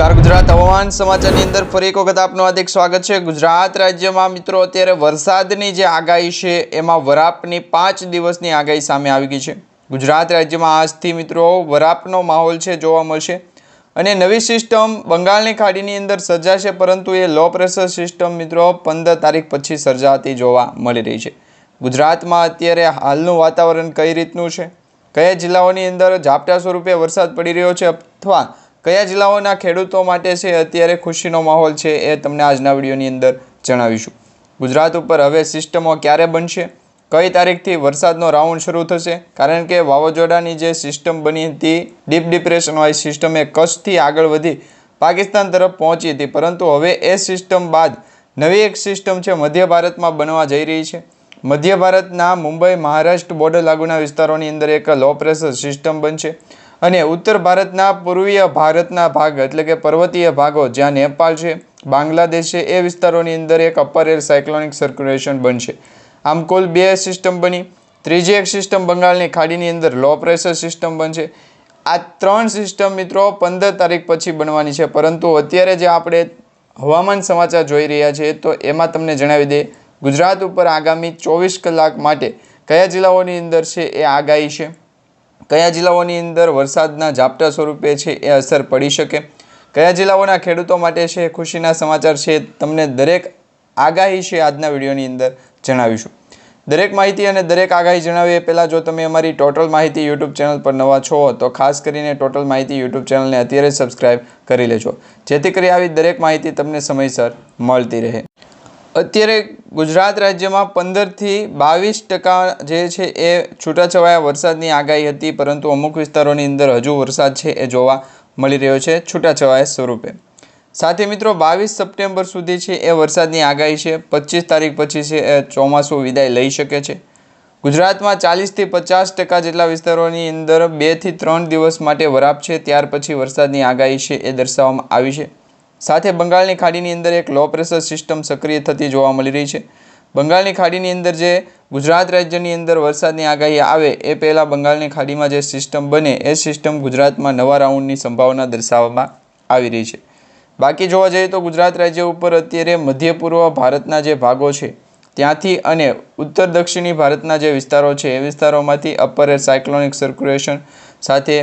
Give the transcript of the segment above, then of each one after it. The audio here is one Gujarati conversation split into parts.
નમસ્કાર, ગુજરાત હવામાન સમાચારની અંદર ફરી એક વખત આપનું હાર્દિક સ્વાગત છે. ગુજરાત રાજ્યમાં મિત્રો અત્યારે વરસાદની જે આગાહી છે, એમાં વરાપની પાંચ દિવસની આગાહી સામે આવી ગઈ છે. ગુજરાત રાજ્યમાં આજથી મિત્રો વરાપનો માહોલ છે, જોવા મળશે. અને નવી સિસ્ટમ બંગાળની ખાડીની અંદર સર્જાશે, પરંતુ એ લો પ્રેશર સિસ્ટમ મિત્રો પંદર તારીખ પછી સર્જાતી જોવા મળી રહી છે. ગુજરાતમાં અત્યારે હાલનું વાતાવરણ કઈ રીતનું છે? કયા જિલ્લાઓની અંદર ઝાપટા સ્વરૂપે વરસાદ પડી રહ્યો છે, અથવા કયા જિલ્લાઓના ખેડૂતો માટે છે અત્યારે ખુશીનો માહોલ છે એ તમને આજના વિડીયોની અંદર જણાવીશું. ગુજરાત ઉપર હવે સિસ્ટમો ક્યારે બનશે? કઈ તારીખથી વરસાદનો રાઉન્ડ શરૂ થશે? કારણ કે વાવાઝોડાની જે સિસ્ટમ બની હતી, ડીપ ડિપ્રેશનવાળી સિસ્ટમ એ કચ્છથી આગળ વધી પાકિસ્તાન તરફ પહોંચી હતી. પરંતુ હવે એ સિસ્ટમ બાદ નવી એક સિસ્ટમ છે મધ્ય ભારતમાં બનવા જઈ રહી છે. મધ્ય ભારતના મુંબઈ, મહારાષ્ટ્ર બોર્ડર લાગુના વિસ્તારોની અંદર એક લો પ્રેશર સિસ્ટમ બનશે. અને ઉત્તર ભારતના પૂર્વીય ભારતના ભાગ એટલે કે પર્વતીય ભાગો જ્યાં નેપાળ છે, બાંગ્લાદેશ છે, એ વિસ્તારોની અંદર એક અપર એર સાયક્લોનિક સર્ક્યુલેશન બનશે. આમ કુલ બે સિસ્ટમ બની. ત્રીજી એક સિસ્ટમ બંગાળની ખાડીની અંદર લો પ્રેશર સિસ્ટમ બનશે. આ ત્રણ સિસ્ટમ મિત્રો પંદર તારીખ પછી બનવાની છે. પરંતુ અત્યારે જે આપણે હવામાન સમાચાર જોઈ રહ્યા છીએ તો એમાં તમને જણાવી દઈએ ગુજરાત ઉપર આગામી ચોવીસ કલાક માટે કયા જિલ્લાઓની અંદર છે એ આગાહી છે? કયા જિલ્લાઓની અંદર વરસાદના ઝાપટા સ્વરૂપે છે એ અસર પડી શકે? કયા જિલ્લાઓના ખેડૂતો માટે છે ખુશીના સમાચાર છે તમને દરેક આગાહી છે આજના વિડીયોની અંદર જણાવીશું. દરેક માહિતી અને દરેક આગાહી જણાવીએ એ પહેલાં જો તમે અમારી ટોટલ માહિતી યુટ્યુબ ચેનલ પર નવા છો, તો ખાસ કરીને ટોટલ માહિતી યુટ્યુબ ચેનલને અત્યારે સબસ્ક્રાઇબ કરી લેજો. જેથી કરી આવી દરેક માહિતી તમને સમયસર મળતી રહે. અત્યારે ગુજરાત રાજ્યમાં પંદરથી બાવીસ ટકા જે છે એ છૂટાછવાયા વરસાદની આગાહી હતી, પરંતુ અમુક વિસ્તારોની અંદર હજુ વરસાદ છે એ જોવા મળી રહ્યો છે છૂટાછવાયા સ્વરૂપે. સાથે મિત્રો, બાવીસ સપ્ટેમ્બર સુધી છે એ વરસાદની આગાહી છે. પચીસ તારીખ પછી છે એ ચોમાસું વિદાય લઈ શકે છે. ગુજરાતમાં ચાલીસથી પચાસ ટકા જેટલા વિસ્તારોની અંદર બેથી ત્રણ દિવસ માટે વરાપ છે. ત્યાર પછી વરસાદની આગાહી છે એ દર્શાવવામાં આવી છે. સાથે બંગાળની ખાડીની અંદર એક લો પ્રેશર સિસ્ટમ સક્રિય થતી જોવા મળી રહી છે. બંગાળની ખાડીની અંદર જે ગુજરાત રાજ્યની અંદર વરસાદની આગાહી આવે એ પહેલાં બંગાળની ખાડીમાં જે સિસ્ટમ બને એ સિસ્ટમ ગુજરાતમાં નવા રાઉન્ડની સંભાવના દર્શાવવામાં આવી રહી છે. બાકી જોવા જઈએ તો ગુજરાત રાજ્ય ઉપર અત્યારે મધ્ય પૂર્વ ભારતના જે ભાગો છે, ત્યાંથી અને ઉત્તર દક્ષિણી ભારતના જે વિસ્તારો છે, એ વિસ્તારોમાંથી અપર એર સાયક્લોનિક સર્ક્યુલેશન સાથે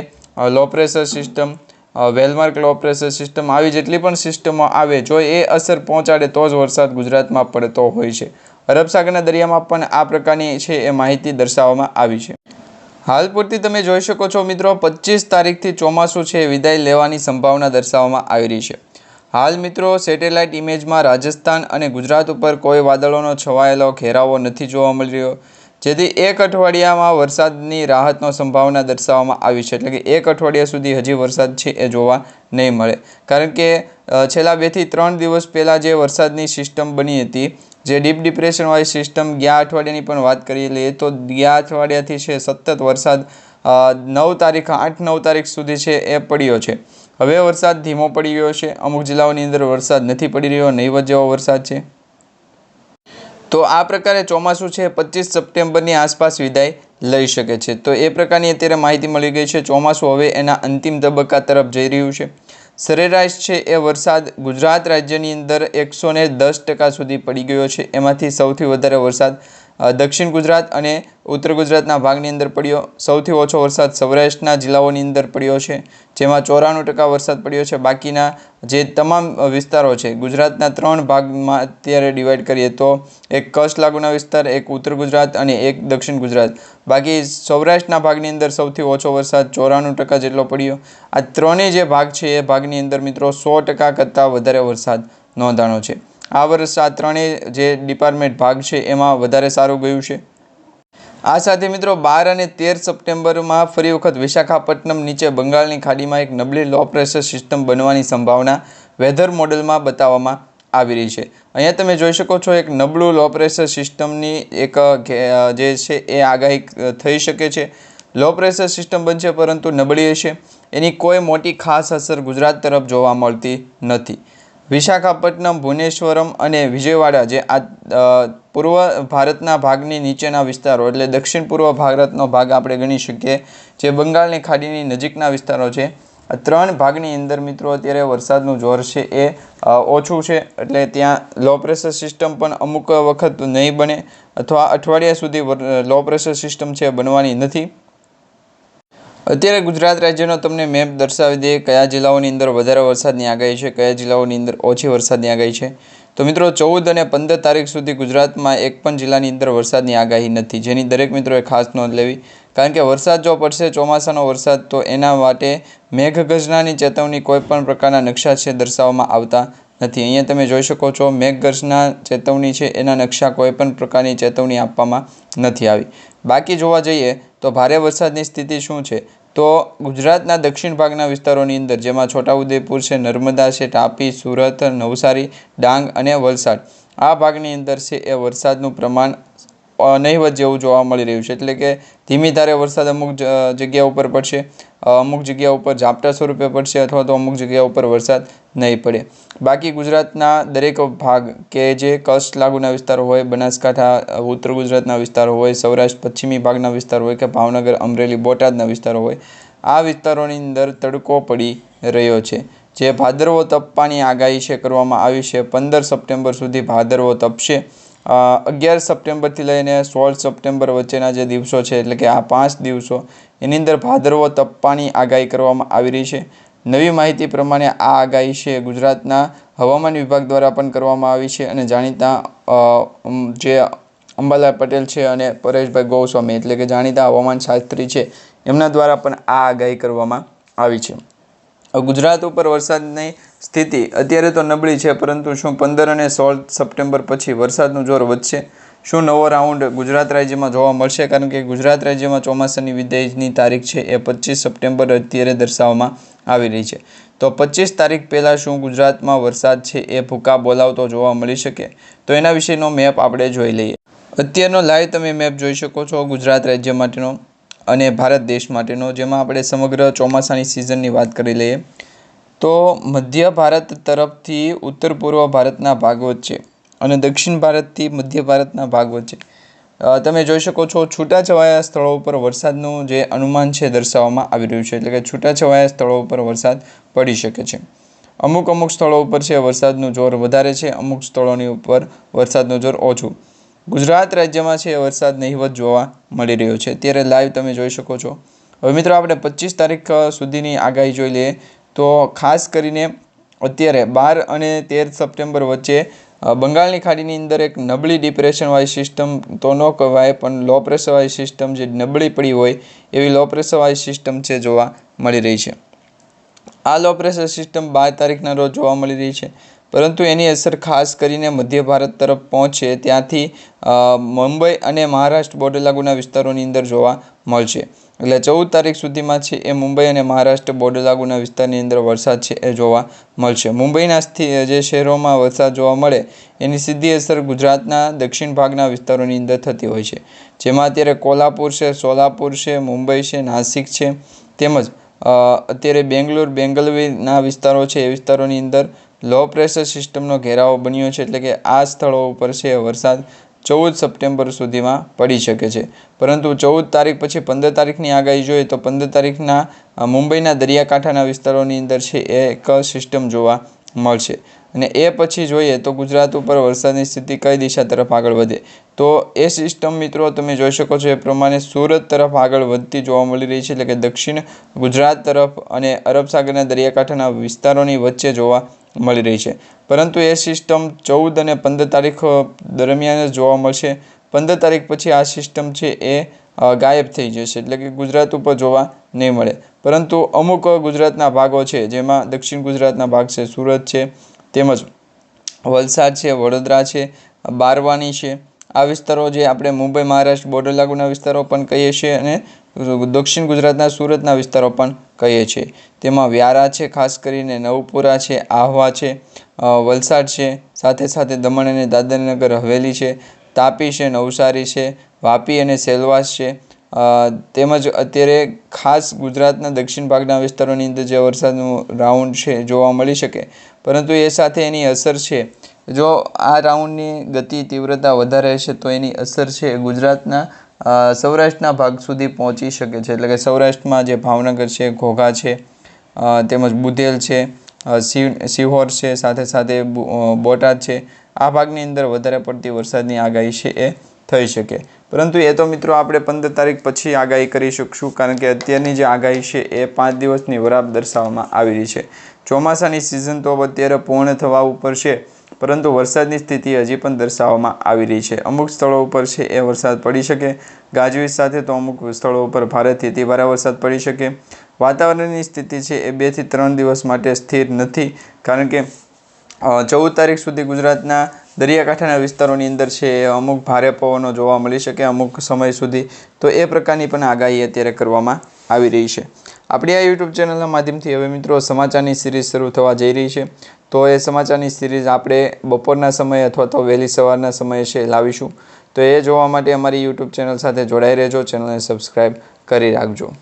low pressure system well marked low pressure system આવી જેટલી પણ સિસ્ટમો આવે, જો એ અસર પહોંચાડે તો જ વરસાદ ગુજરાતમાં પડતો હોય છે. અરબસાગરના દરિયામાં પણ આ પ્રકારની છે એ માહિતી દર્શાવવામાં આવી છે. હાલ પૂરતી તમે જોઈ શકો છો મિત્રો, પચીસ તારીખથી ચોમાસું છે, વિદાય લેવાની સંભાવના દર્શાવવામાં આવી રહી છે. હાલ મિત્રો સેટેલાઇટ ઇમેજમાં રાજસ્થાન અને ગુજરાત ઉપર કોઈ વાદળોનો છવાયેલો ઘેરાવો નથી જોવા મળી રહ્યો. જેથી એક અઠવાડિયામાં વરસાદની રાહતનો સંભાવના દર્શાવવામાં આવી છે. એટલે કે એક અઠવાડિયા સુધી હજી વરસાદ છે એ જોવા નહીં મળે. કારણ કે છેલ્લા બેથી ત્રણ દિવસ પહેલાં જે વરસાદની સિસ્ટમ બની હતી, જે ડીપ ડિપ્રેશનવાળી સિસ્ટમ ગયા અઠવાડિયાની પણ વાત કરી લઈએ તો ગયા અઠવાડિયાથી છે સતત વરસાદ નવ તારીખ, આઠ નવ તારીખ સુધી છે એ પડ્યો છે. હવે વરસાદ ધીમો પડી ગયો છે. અમુક જિલ્લાઓની અંદર વરસાદ નથી પડી રહ્યો, નહીવત જેવો વરસાદ છે. તો આ પ્રકારે ચોમાસું છે, પચીસ સપ્ટેમ્બરની આસપાસ વિદાય લઈ શકે છે. તો એ પ્રકારની અત્યારે માહિતી મળી ગઈ છે. ચોમાસું હવે એના અંતિમ તબક્કા તરફ જઈ રહ્યું છે. સરેરાશ છે એ વરસાદ ગુજરાત રાજ્યની અંદર એકસો દસ ટકા સુધી પડી ગયો છે. એમાંથી સૌથી વધારે વરસાદ દક્ષિણ ગુજરાત અને ઉત્તર ગુજરાતના ભાગની અંદર પડ્યો સૌથી ઓછો વરસાદ સૌરાષ્ટ્રના જિલ્લાઓની અંદર પડ્યો છે, જેમાં ચોરાણું ટકા વરસાદ પડ્યો છે. બાકીના જે તમામ વિસ્તારો છે, ગુજરાતના ત્રણ ભાગમાં અત્યારે ડિવાઈડ કરીએ તો એક કચ્છ લાગુના વિસ્તાર, એક ઉત્તર ગુજરાત અને એક દક્ષિણ ગુજરાત. બાકી સૌરાષ્ટ્રના ભાગની અંદર સૌથી ઓછો વરસાદ ચોરાણું ટકા જેટલો પડ્યો. આ ત્રણેય જે ભાગ છે, એ ભાગની અંદર મિત્રો સો ટકા કરતાં વધારે વરસાદ નોંધાણો છે. આ વર્ષ આ ત્રણેય જે ડિપાર્ટમેન્ટ ભાગ છે, એમાં વધારે સારું ગયું છે. આ સાથે મિત્રો, બાર અને તેર સપ્ટેમ્બરમાં ફરી વખત વિશાખાપટ્ટનમ નીચે બંગાળની ખાડીમાં એક નબળી લો પ્રેશર સિસ્ટમ બનવાની સંભાવના વેધર મોડલમાં બતાવવામાં આવી રહી છે. અહીંયા તમે જોઈ શકો છો, એક નબળું લો પ્રેશર સિસ્ટમની એક જે છે, એ આગાહી થઈ શકે છે. લો પ્રેશર સિસ્ટમ બનશે પરંતુ નબળી હશે. એની કોઈ મોટી ખાસ અસર ગુજરાત તરફ જોવા મળતી નથી. વિશાખાપટ્ટનમ, ભુવનેશ્વરમ અને વિજયવાડા જે આ પૂર્વ ભારતના ભાગની નીચેના વિસ્તારો એટલે દક્ષિણ પૂર્વ ભારતનો ભાગ આપણે ગણી શકીએ, જે બંગાળની ખાડીની નજીકના વિસ્તારો છે. આ ત્રણ ભાગની અંદર મિત્રો અત્યારે વરસાદનું જોર છે એ ઓછું છે. એટલે ત્યાં લો પ્રેશર સિસ્ટમ પણ અમુક વખત નહીં બને અથવા અઠવાડિયા સુધી લો પ્રેશર સિસ્ટમ છે બનવાની નથી. અત્યારે ગુજરાત રાજ્યનો તમને મેપ દર્શાવી દઈએ કયા જિલ્લાઓની અંદર વધારે વરસાદની આગાહી છે, કયા જિલ્લાઓની અંદર ઓછી વરસાદની આગાહી છે. તો મિત્રો ચૌદ અને પંદર તારીખ સુધી ગુજરાતમાં એક પણ જિલ્લાની અંદર વરસાદની આગાહી નથી, જેની દરેક મિત્રોએ ખાસ નોંધ લેવી. કારણ કે વરસાદ જો પડશે, ચોમાસાનો વરસાદ, તો એના માટે મેઘગર્જનાની ચેતવણી કોઈ પણ પ્રકારના નકશા છે દર્શાવવામાં આવતા નથી. અહીંયા તમે જોઈ શકો છો, મેઘગર્જના ચેતવણી છે, એના નકશા કોઈ પણ પ્રકારની ચેતવણી આપવામાં નથી આવી. બાકી જોવા જઈએ તો ભારે વરસાદની સ્થિતિ શું છે? તો ગુજરાતના દક્ષિણ ભાગના વિસ્તારોની અંદર, જેમાં છોટાઉદેપુર છે, નર્મદા છે, તાપી, સુરત, નવસારી, ડાંગ અને વલસાડ. આ ભાગની અંદર છે એ વરસાદનું પ્રમાણ નહિવત જેવું જોવા મળી રહ્યું છે. એટલે કે ધીમી ધારે વરસાદ અમુક જગ્યા ઉપર પડશે. અમુક જગ્યા ઉપર ઝાપટા સ્વરૂપે પડશે અથવા તો અમુક જગ્યા ઉપર વરસાદ નહીં પડે. બાકી ગુજરાતના દરેક ભાગ કે જે કચ્છ લાગુના વિસ્તારો હોય, બનાસકાંઠા ઉત્તર ગુજરાતના વિસ્તારો હોય, સૌરાષ્ટ્ર, પશ્ચિમી ભાગના વિસ્તારો હોય કે ભાવનગર, અમરેલી, બોટાદના વિસ્તારો હોય, આ વિસ્તારોની અંદર તડકો પડી રહ્યો છે. જે ભાદરવો તપવાની આગાહી છે કરવામાં આવી છે. પંદર સપ્ટેમ્બર સુધી ભાદરવો તપશે. અગિયાર સપ્ટેમ્બરથી લઈને સોળ સપ્ટેમ્બર વચ્ચેના જે દિવસો છે, એટલે કે આ પાંચ દિવસો, એની અંદર ભાદરવો તપ્પાની આગાહી કરવામાં આવી રહી છે. નવી માહિતી પ્રમાણે આ આગાહી છે ગુજરાતના હવામાન વિભાગ દ્વારા પણ કરવામાં આવી છે અને જાણીતા જે અંબાલાલ પટેલ છે અને પરેશભાઈ ગોસ્વામી, એટલે કે જાણીતા હવામાન શાસ્ત્રી છે, એમના દ્વારા પણ આ આગાહી કરવામાં આવી છે. ગુજરાત ઉપર વરસાદની સ્થિતિ અત્યારે તો નબળી છે, પરંતુ શું પંદર અને સોળ સપ્ટેમ્બર પછી વરસાદનું જોર વધશે? શું નવો રાઉન્ડ ગુજરાત રાજ્યમાં જોવા મળશે? કારણ કે ગુજરાત રાજ્યમાં ચોમાસાની વિદાયની તારીખ છે એ પચીસ સપ્ટેમ્બર અત્યારે દર્શાવવામાં આવી રહી છે. તો પચીસ તારીખ પહેલાં શું ગુજરાતમાં વરસાદ છે એ ભૂકા બોલાવતો જોવા મળી શકે? તો એના વિશેનો મેપ આપણે જોઈ લઈએ. અત્યારનો લાઈવ તમે મેપ જોઈ શકો છો ગુજરાત રાજ્ય માટેનો. અને ભારત દેશ માટેનો, જેમાં આપણે સમગ્ર ચોમાસાની સિઝનની વાત કરી લઈએ, તો મધ્ય ભારત તરફથી ઉત્તર પૂર્વ ભારતના ભાગ વચ્ચે અને દક્ષિણ ભારતથી મધ્ય ભારતના ભાગ વચ્ચે. તમે જોઈ શકો છો છૂટાછવાયા સ્થળો ઉપર વરસાદનું જે અનુમાન છે દર્શાવવામાં આવી રહ્યું છે, એટલે કે છૂટાછવાયા સ્થળો ઉપર વરસાદ પડી શકે છે. અમુક અમુક સ્થળો ઉપર છે વરસાદનું જોર વધારે છે, અમુક સ્થળોની ઉપર વરસાદનું જોર ઓછું. ગુજરાત રાજ્યમાં છે વરસાદ નહિવત જોવા મળી રહ્યો છે. અત્યારે લાઈવ તમે જોઈ શકો છો. હવે મિત્રો આપણે પચીસ તારીખ સુધીની આગાહી જોઈ લઈએ. તો ખાસ કરીને અત્યારે બાર અને તેર સપ્ટેમ્બર વચ્ચે બંગાળની ખાડીની અંદર એક નબળી ડિપ્રેશનવાળી સિસ્ટમ તો ન કહેવાય, પણ લો પ્રેશરવાળી સિસ્ટમ જે નબળી પડી હોય, એવી લો પ્રેશરવાળી સિસ્ટમ છે જોવા મળી રહી છે. આ લો પ્રેશર સિસ્ટમ બાર તારીખના રોજ જોવા મળી રહી છે. પરંતુ એની અસર ખાસ કરીને મધ્ય ભારત તરફ પહોંચે ત્યાંથી મુંબઈ અને મહારાષ્ટ્ર બોર્ડર લાગુના વિસ્તારોની અંદર જોવા મળશે. એટલે ચૌદ તારીખ સુધીમાં છે એ મુંબઈ અને મહારાષ્ટ્ર બોર્ડર લાગુના વિસ્તારની અંદર વરસાદ છે એ જોવા મળશે. મુંબઈના જે શહેરોમાં વરસાદ જોવા મળે, એની સીધી અસર ગુજરાતના દક્ષિણ ભાગના વિસ્તારોની અંદર થતી હોય છે. જેમાં અત્યારે કોલ્હાપુર છે, સોલાપુર છે, મુંબઈ છે, નાસિક છે, તેમજ અત્યારે બેંગ્લોર બેંગલવીરના વિસ્તારો છે એ વિસ્તારોની અંદર લો પ્રેશર સિસ્ટમનો ઘેરાવો બન્યો છે એટલે કે આ સ્થળો ઉપર છે વરસાદ ચૌદ સપ્ટેમ્બર સુધીમાં પડી શકે છે. પરંતુ ચૌદ તારીખ પછી પંદર તારીખની આગાહી જોઈએ તો પંદર તારીખના મુંબઈના દરિયાકાંઠાના વિસ્તારોની અંદર છે એ એક સિસ્ટમ જોવા મળશે. અને એ પછી જોઈએ તો ગુજરાત ઉપર વરસાદની સ્થિતિ કઈ દિશા તરફ આગળ વધે? તો એ સિસ્ટમ મિત્રો તમે જોઈ શકો છો એ પ્રમાણે સુરત તરફ આગળ વધતી જોવા મળી રહી છે એટલે કે દક્ષિણ ગુજરાત તરફ અને અરબ સાગરના દરિયાકાંઠાના વિસ્તારોની વચ્ચે જોવા મળી રહી છે. પરંતુ એ સિસ્ટમ ચૌદ અને પંદર તારીખ દરમિયાન જોવા મળશે. પંદર તારીખ પછી આ સિસ્ટમ છે એ ગાયબ થઈ જશે. એટલે કે ગુજરાત ઉપર જોવા નહીં મળે. પરંતુ અમુક ગુજરાતના ભાગો છે, જેમાં દક્ષિણ ગુજરાતના ભાગ છે, સુરત છે, તેમજ વલસાડ છે, વડોદરા છે, બારવાની છે. આ વિસ્તારો જે આપણે મુંબઈ, મહારાષ્ટ્ર, બોર્ડર લાગુના વિસ્તારો પણ કહીએ છીએ અને દક્ષિણ ગુજરાતના સુરતના વિસ્તારો પણ કહીએ છીએ. તેમાં વ્યારા છે, ખાસ કરીને નવપુરા છે, આહવા છે વલસાડ છે, સાથે સાથે દમણ અને દાદરનગર હવેલી છે, તાપી છે, નવસારી છે, વાપી અને સેલવાસ છે. તેમજ અત્યારે ખાસ ગુજરાતના દક્ષિણ ભાગના વિસ્તારોની અંદર જે વરસાદનું રાઉન્ડ છે જોવા મળી શકે. પરંતુ એ સાથે એની અસર છે. જો આ રાઉન્ડની ગતિ તીવ્રતા વધારે હશે તો એની અસર છે ગુજરાતના સૌરાષ્ટ્રના ભાગ સુધી પહોંચી શકે છે. એટલે કે સૌરાષ્ટ્રમાં જે ભાવનગર છે, ઘોઘા છે તેમજ બુધેલ છે સિહોર છે, સાથે સાથે બોટાદ છે. આ ભાગની અંદર વધારે પડતી વરસાદની આગાહી છે એ થઈ શકે. પરંતુ એ તો મિત્રો આપણે પંદર તારીખ પછી આગાહી કરી શકશું કારણ કે અત્યારની જે આગાહી છે એ પાંચ દિવસની વરાપ દર્શાવવામાં આવી રહી છે. ચોમાસાની સિઝન તો અત્યારે પૂર્ણ થવા ઉપર છે. પરંતુ વરસાદની સ્થિતિ હજી પણ દર્શાવવામાં આવી રહી છે. અમુક સ્થળો ઉપર છે, એ વરસાદ પડી શકે. ગાજવીજ સાથે તો અમુક સ્થળો ઉપર ભારેથી અતિભારે વરસાદ પડી શકે. વાતાવરણની સ્થિતિ છે, એ બેથી ત્રણ દિવસ માટે સ્થિર નથી, કારણ કે ચૌદ તારીખ સુધી ગુજરાતના દરિયાકાંઠાના વિસ્તારોની અંદર છે, એ અમુક ભારે પવનો જોવા મળી શકે અમુક સમય સુધી. તો એ પ્રકારની પણ આગાહી અત્યારે કરવામાં આવી રહી છે. આપણી આ યુટ્યુબ ચેનલના માધ્યમથી હવે મિત્રો સમાચારની સિરીઝ શરૂ થવા જઈ રહી છે. તો એ સમાચારની સિરીઝ આપણે બપોરના સમયે અથવા તો વહેલી સવારના સમયે છે લાવીશું. તો એ જોવા માટે અમારી યુટ્યુબ ચેનલ સાથે જોડાઈ રહેજો. ચેનલને સબસ્ક્રાઈબ કરી રાખજો.